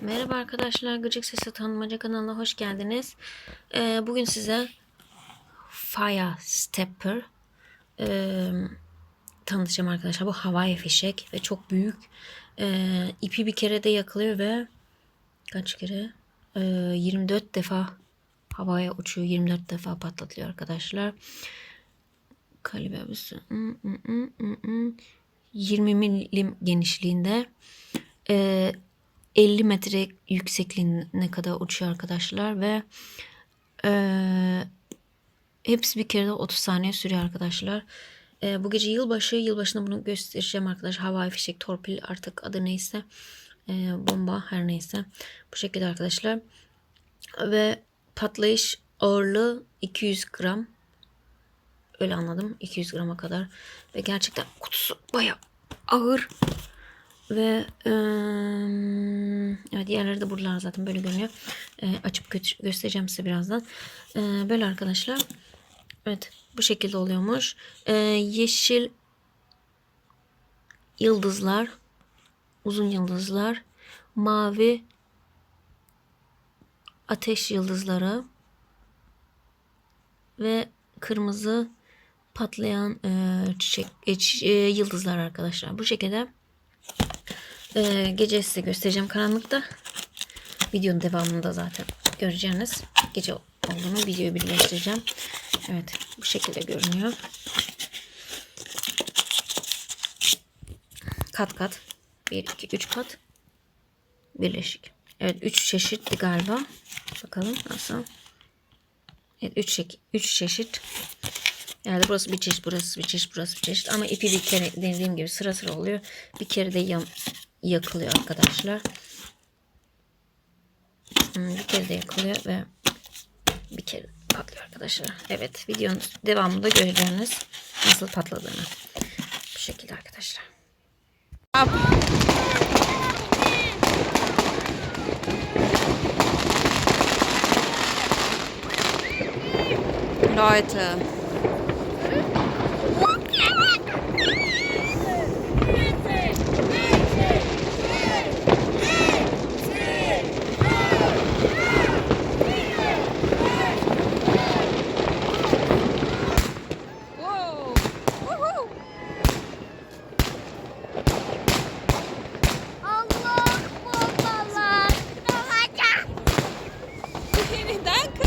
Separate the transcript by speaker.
Speaker 1: Merhaba arkadaşlar, Gıcık Sesi Tanımaca kanalına hoş geldiniz. Ee, bugün size Fire Stepper e, tanıtacağım arkadaşlar. Bu havai fişek ve çok büyük. Ee, ipi bir kere de yakılıyor ve kaç kere? Ee, 24 defa havaya uçuyor. 24 defa patlatılıyor arkadaşlar. Kalibresi 20 milim genişliğinde. Ee, 50 metre yüksekliğine kadar uçuyor arkadaşlar ve eee, hepsi bir kere de 30 saniye sürüyor arkadaşlar. Eee, bu gece yılbaşı, yılbaşında bunu göstereceğim arkadaşlar. Havai fişek, torpil artık adı neyse, eee, bomba her neyse. Bu şekilde arkadaşlar. Ve patlayış ağırlığı 200 gram. Öyle anladım. 200 grama kadar. Ve gerçekten kutusu bayağı ağır. Ve eee, diğerleri de buralar zaten böyle görünüyor. Eee, açıp gö- göstereceğim size birazdan. Eee, böyle arkadaşlar. Evet bu şekilde oluyormuş. Eee, yeşil yıldızlar, uzun yıldızlar, mavi ateş yıldızları ve kırmızı patlayan eee, çiçek e, e, yıldızlar arkadaşlar. Bu şekilde ee, gece size göstereceğim karanlıkta. Videonun devamında zaten göreceğiniz. Gece olduğunu videoyu birleştireceğim. Evet bu şekilde görünüyor. Kat kat. 1, 2, 3 kat. Birleşik. Evet 3 çeşitti galiba. Bakalım nasıl. Evet 3 3 çeşit. Yani burası bir çeşit, burası bir çeşit, burası bir çeşit. Ama ipi bir kere dediğim gibi sıra sıra oluyor. Bir kere de yan, yakılıyor arkadaşlar. Hmm, Bir kere de yakılıyor ve bir kere patlıyor arkadaşlar. Evet videonun devamında göreceğiniz nasıl patladığını. Bu şekilde arkadaşlar.
Speaker 2: Leute, Happy Navidad!